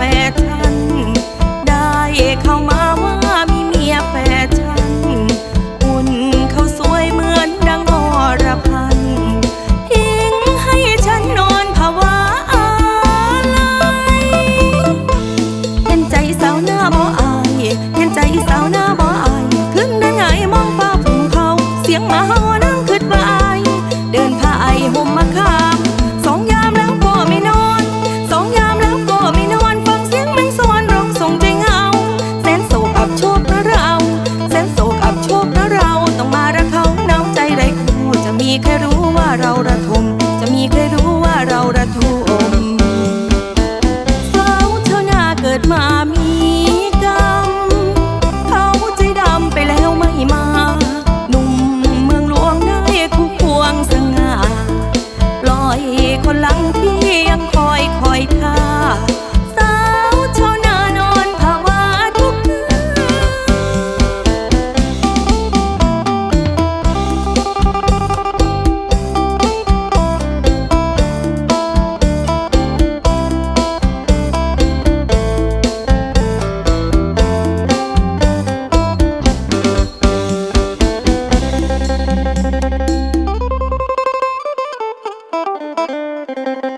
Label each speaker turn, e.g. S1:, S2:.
S1: แฟชั่น ได้เข้ามาว่ามีเมียแฟชั่นหุ่นเขาสวยเหมือนดังอรพันทิ้งให้ฉันนอนภาวะอะไรเห็นใจสาวหน้าบ่อายเห็นใจสาวหน้าบ่อาย ขึ้นได้ไงมองฟ้าผงเขาเสียงมาา หลังที่ยังคอยคอยท่าสาวชาวนานอนภาวะทุกข์ Thank you.